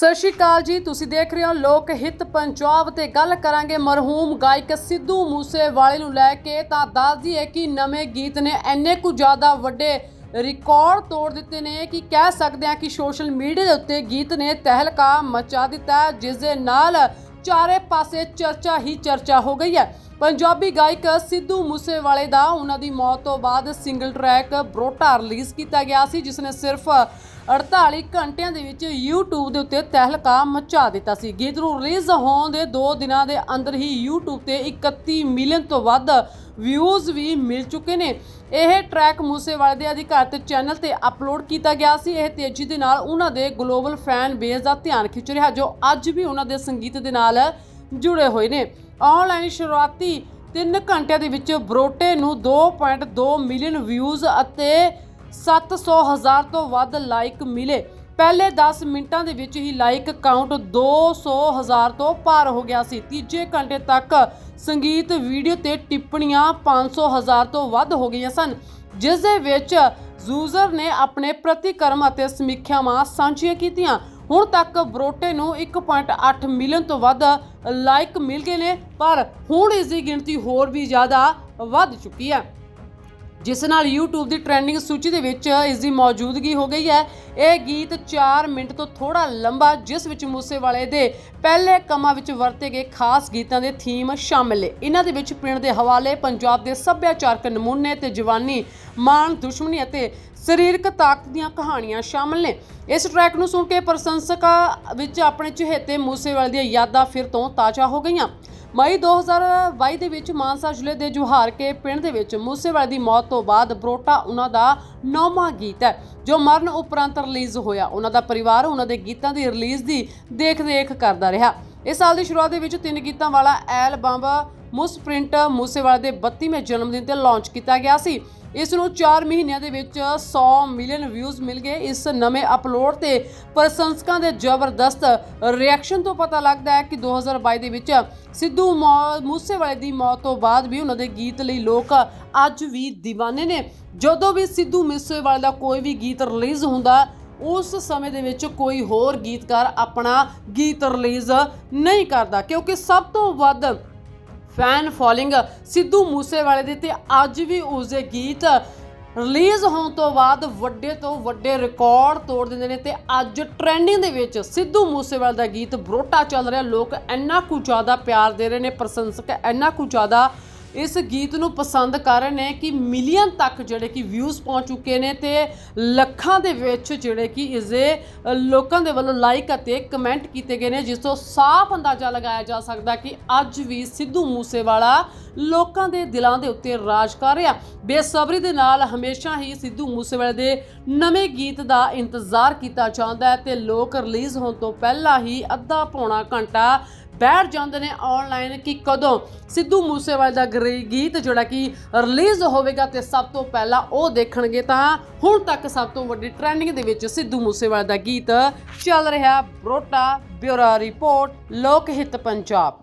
ਸਤਿ ਸ਼੍ਰੀ ਅਕਾਲ ਜੀ, ਤੁਸੀਂ ਦੇਖ ਰਹੇ ਹੋ ਲੋਕ ਹਿੱਤ ਪੰਜਾਬ ਤੇ ਗੱਲ ਕਰਾਂਗੇ ਮਰਹੂਮ ਗਾਇਕ ਸਿੱਧੂ ਮੂਸੇਵਾਲੇ ਨੂੰ ਲੈ ਕੇ। ਤਾਂ ਦੱਸਦੀ ਹੈ ਕਿ ਨਵੇਂ ਗੀਤ ਨੇ ਇੰਨੇ ਕੁ ਜ਼ਿਆਦਾ ਵੱਡੇ ਰਿਕਾਰਡ ਤੋੜ ਦਿੱਤੇ ਨੇ ਕਿ ਕਹਿ ਸਕਦੇ ਹਾਂ ਕਿ ਸੋਸ਼ਲ ਮੀਡੀਆ ਦੇ ਉੱਤੇ ਗੀਤ ਨੇ ਤਹਿਲਕਾ ਮਚਾ ਦਿੱਤਾ ਜਿਸ ਦੇ ਨਾਲ ਚਾਰੇ ਪਾਸੇ ਚਰਚਾ ਹੀ ਚਰਚਾ ਹੋ ਗਈ ਹੈ। ਪੰਜਾਬੀ ਗਾਇਕ ਸਿੱਧੂ ਮੂਸੇਵਾਲੇ ਦਾ ਉਹਨਾਂ ਦੀ ਮੌਤ ਤੋਂ ਬਾਅਦ ਸਿੰਗਲ ਟਰੈਕ ਬਰੋਟਾ ਰਿਲੀਜ਼ ਕੀਤਾ ਗਿਆ ਸੀ, ਜਿਸ ਨੇ ਸਿਰਫ 48 ਘੰਟਿਆਂ ਦੇ ਵਿੱਚ YouTube ਦੇ ਉੱਤੇ ਤਹਿਲਕਾ ਮਚਾ ਦਿੱਤਾ ਸੀ। ਗੀਤ ਨੂੰ ਰਿਲੀਜ਼ ਹੋਣ ਦੇ 2 ਦਿਨਾਂ ਦੇ ਅੰਦਰ ਹੀ YouTube ਤੇ 31 ਮਿਲੀਅਨ ਤੋਂ ਵੱਧ ਵਿਊਜ਼ ਵੀ ਮਿਲ ਚੁੱਕੇ ਨੇ। ਇਹ ਟਰੈਕ ਮੂਸੇਵਾਲੇ ਦੇ ਅਧਿਕਾਰਤ ਚੈਨਲ ਤੇ ਅਪਲੋਡ ਕੀਤਾ ਗਿਆ ਸੀ। ਇਹ ਤੇਜ਼ੀ ਦੇ ਨਾਲ ਉਹਨਾਂ ਦੇ ਗਲੋਬਲ ਫੈਨ ਬੇਸ ਦਾ ਧਿਆਨ ਖਿੱਚ ਰਿਹਾ, ਜੋ ਅੱਜ ਵੀ ਉਹਨਾਂ ਦੇ ਸੰਗੀਤ ਦੇ ਨਾਲ ਜੁੜੇ ਹੋਏ ਨੇ। ਆਨਲਾਈਨ ਸ਼ੁਰੂਆਤੀ 3 ਘੰਟਿਆਂ ਦੇ ਵਿੱਚ ਬਰੋਟੇ ਨੂੰ 2.2 ਮਿਲੀਅਨ ਵਿਊਜ਼ ਅਤੇ 700 ਹਜ਼ਾਰ ਤੋਂ ਵੱਧ ਲਾਈਕ ਮਿਲੇ। ਪਹਿਲੇ 10 ਮਿੰਟਾਂ ਦੇ ਵਿੱਚ ਹੀ ਲਾਈਕ ਕਾਊਂਟ 200 ਹਜ਼ਾਰ ਤੋਂ ਪਾਰ ਹੋ ਗਿਆ ਸੀ। ਤੀਜੇ ਘੰਟੇ ਤੱਕ ਸੰਗੀਤ ਵੀਡੀਓ ਤੇ ਟਿੱਪਣੀਆਂ 500 ਹਜ਼ਾਰ ਤੋਂ ਵੱਧ ਹੋ ਗਈਆਂ ਸਨ, ਜਿਸ ਦੇ ਵਿੱਚ ਯੂਜ਼ਰ ਨੇ ਆਪਣੇ ਪ੍ਰਤੀਕਰਮ ਅਤੇ ਸਮੀਖਿਆਵਾਂ ਸਾਂਝੀਆਂ ਕੀਤੀਆਂ। ਹੁਣ ਤੱਕ ਬਰੋਟੇ ਨੂੰ 1.8 ਮਿਲੀਅਨ ਤੋਂ ਵੱਧ ਲਾਈਕ ਮਿਲ ਗਏ ਨੇ, ਪਰ ਹੁਣ ਇਸ ਦੀ ਗਿਣਤੀ ਹੋਰ ਵੀ ਜ਼ਿਆਦਾ ਵੱਧ ਚੁੱਕੀ ਹੈ। ਜਿਸ ਨਾਲ YouTube ਦੀ ਟ੍ਰੈਂਡਿੰਗ ਸੂਚੀ ਦੇ ਵਿੱਚ ਇਸ ਦੀ ਮੌਜੂਦਗੀ ਹੋ ਗਈ ਹੈ। ਇਹ ਗੀਤ 4 ਮਿੰਟ ਤੋਂ ਥੋੜਾ ਲੰਬਾ, ਜਿਸ ਵਿੱਚ ਮੂਸੇਵਾਲੇ ਦੇ ਪਹਿਲੇ ਕੰਮਾਂ ਵਿੱਚ ਵਰਤੇ ਗਏ ਖਾਸ ਗੀਤਾਂ ਦੇ ਥੀਮ ਸ਼ਾਮਿਲ ਨੇ। ਇਹਨਾਂ ਦੇ ਵਿੱਚ ਪਿੰਡ ਦੇ ਹਵਾਲੇ, ਪੰਜਾਬ ਦੇ ਸੱਭਿਆਚਾਰਕ ਨਮੂਨੇ ਤੇ ਜਵਾਨੀ, ਮਾਣ, ਦੁਸ਼ਮਣੀ ਅਤੇ ਸਰੀਰਕ ਤਾਕਤ ਦੀਆਂ ਕਹਾਣੀਆਂ ਸ਼ਾਮਲ ਨੇ। ਇਸ ਟਰੈਕ ਨੂੰ ਸੁਣ ਕੇ ਪ੍ਰਸ਼ੰਸਕਾਂ ਵਿੱਚ ਆਪਣੇ ਚਹੇਤੇ ਮੂਸੇਵਾਲੇ ਦੀਆਂ ਯਾਦਾਂ ਫਿਰ ਤੋਂ ਤਾਜ਼ਾ ਹੋ ਗਈਆਂ। ਮਈ 2022 ਦੇ ਵਿੱਚ ਮਾਨਸਾ ਜ਼ਿਲ੍ਹੇ ਦੇ ਜੁਹਾਰ ਕੇ ਪਿੰਡ ਦੇ ਵਿੱਚ ਮੂਸੇਵਾਲੇ ਦੀ ਮੌਤ ਤੋਂ ਬਾਅਦ ਬਰੋਟਾ ਉਹਨਾਂ ਦਾ ਨੌਵਾਂ ਗੀਤ ਹੈ, ਜੋ ਮਰਨ ਉਪਰੰਤ ਰਿਲੀਜ਼ ਹੋਇਆ। ਉਹਨਾਂ ਦਾ ਪਰਿਵਾਰ ਉਹਨਾਂ ਦੇ ਗੀਤਾਂ ਦੀ ਰਿਲੀਜ਼ ਦੀ ਦੇਖ-ਰੇਖ ਕਰਦਾ ਰਿਹਾ। ਇਸ ਸਾਲ ਦੀ ਸ਼ੁਰੂਆਤ ਦੇ ਵਿੱਚ ਤਿੰਨ ਗੀਤਾਂ ਵਾਲਾ ਐਲਬਮ ਮੁਸਪ੍ਰਿੰਟ ਮੂਸੇਵਾਲੇ ਦੇ 32ਵੇਂ ਜਨਮ ਦਿਨ ਤੇ ਲਾਂਚ ਕੀਤਾ ਗਿਆ ਸੀ। ਇਸ ਨੂੰ 4 ਮਹੀਨਿਆਂ ਦੇ ਵਿੱਚ 100 ਮਿਲੀਅਨ ਵਿਊਜ਼ ਮਿਲ ਗਏ। ਇਸ ਨਵੇਂ ਅਪਲੋਡ ਤੇ ਪ੍ਰਸ਼ੰਸਕਾਂ ਦੇ ਜ਼ਬਰਦਸਤ ਰਿਐਕਸ਼ਨ ਤੋਂ ਪਤਾ ਲੱਗਦਾ ਹੈ ਕਿ 2022 ਦੇ ਵਿੱਚ ਸਿੱਧੂ ਮੌ- ਮੂਸੇਵਾਲੇ ਦੀ ਮੌਤ ਤੋਂ ਬਾਅਦ ਵੀ ਉਹਨਾਂ ਦੇ ਗੀਤ ਲਈ ਲੋਕ ਅੱਜ ਵੀ دیਵਾਨੇ ਨੇ। ਜਦੋਂ ਵੀ ਸਿੱਧੂ ਮੂਸੇਵਾਲੇ ਦਾ ਕੋਈ ਵੀ ਗੀਤ ਰਿਲੀਜ਼ ਹੁੰਦਾ, ਉਸ ਸਮੇਂ ਦੇ ਵਿੱਚ ਕੋਈ ਹੋਰ ਗੀਤਕਾਰ ਆਪਣਾ ਗੀਤ ਰਿਲੀਜ਼ ਨਹੀਂ ਕਰਦਾ। ਕਿਉਂਕਿ ਸਭ ਤੋਂ ਵੱਧ ਫੈਨ ਫੋਲੋਇੰਗ ਸਿੱਧੂ ਮੂਸੇਵਾਲੇ ਦੀ ਤੇ ਅੱਜ ਵੀ ਉਸ ਦੇ ਗੀਤ ਰਿਲੀਜ਼ ਹੋਣ ਤੋਂ ਬਾਅਦ ਵੱਡੇ ਤੋਂ ਵੱਡੇ ਰਿਕਾਰਡ ਤੋੜ ਦਿੰਦੇ ਨੇ ਤੇ ਅੱਜ ਟ੍ਰੈਂਡਿੰਗ ਦੇ ਵਿੱਚ ਸਿੱਧੂ ਮੂਸੇਵਾਲੇ ਦਾ ਗੀਤ ਬਰੋਟਾ ਚੱਲ ਰਿਹਾ। ਲੋਕ ਇੰਨਾ ਕੁ ਜ਼ਿਆਦਾ ਪਿਆਰ ਦੇ ਰਹੇ ਨੇ, ਪ੍ਰਸ਼ੰਸਕ ਇੰਨਾ ਕੁ ਜ਼ਿਆਦਾ ਇਸ ਗੀਤ ਨੂੰ ਪਸੰਦ ਕਰ ਰਹੇ ਨੇ ਕਿ ਮਿਲੀਅਨ ਤੱਕ ਜਿਹੜੇ ਕਿ ਵਿਊਜ਼ ਪਹੁੰਚ ਚੁੱਕੇ ਨੇ ਤੇ ਲੱਖਾਂ ਦੇ ਵਿੱਚ ਜਿਹੜੇ ਕਿ ਇਸ ਦੇ ਲੋਕਾਂ ਦੇ ਵੱਲੋਂ ਲਾਈਕ ਅਤੇ ਕਮੈਂਟ ਕੀਤੇ ਗਏ ਨੇ, ਜਿਸ ਤੋਂ ਸਾਫ਼ ਅੰਦਾਜ਼ਾ ਲਗਾਇਆ ਜਾ ਸਕਦਾ ਕਿ ਅੱਜ ਵੀ ਸਿੱਧੂ ਮੂਸੇਵਾਲਾ ਲੋਕਾਂ ਦੇ ਦਿਲਾਂ ਦੇ ਉੱਤੇ ਰਾਜ ਕਰ ਰਿਹਾ। ਬੇਸਬਰੀ ਦੇ ਨਾਲ ਹਮੇਸ਼ਾ ਹੀ ਸਿੱਧੂ ਮੂਸੇਵਾਲੇ ਦੇ ਨਵੇਂ ਗੀਤ ਦਾ ਇੰਤਜ਼ਾਰ ਕੀਤਾ ਜਾਂਦਾ ਹੈ ਤੇ ਲੋਕ ਰਿਲੀਜ਼ ਹੋਣ ਤੋਂ ਪਹਿਲਾਂ ਹੀ ਅੱਧਾ ਪੌਣਾ ਘੰਟਾ ਬੈਠ ਜਾਂਦੇ ਨੇ ਆਨਲਾਈਨ ਕਿ ਕਦੋਂ ਸਿੱਧੂ ਮੂਸੇਵਾਲੇ ਦਾ ਗਰੀ- ਗੀਤ ਜਿਹੜਾ ਕਿ ਰਿਲੀਜ਼ ਹੋਵੇਗਾ ਤੇ ਸਭ ਤੋਂ ਪਹਿਲਾਂ ਉਹ ਦੇਖਣਗੇ ਤਾਂ ਹੁਣ ਤੱਕ ਸਭ ਤੋਂ ਵੱਡੀ ਟ੍ਰੈਂਡਿੰਗ ਦੇ ਵਿੱਚ ਸਿੱਧੂ ਮੂਸੇਵਾਲੇ ਦਾ ਗੀਤ ਚੱਲ ਰਿਹਾ, ਬਰੋਟਾ ਬਿਊਰੋ ਰਿਪੋਰਟ, ਲੋਕ ਹਿੱਤ ਪੰਜਾਬ।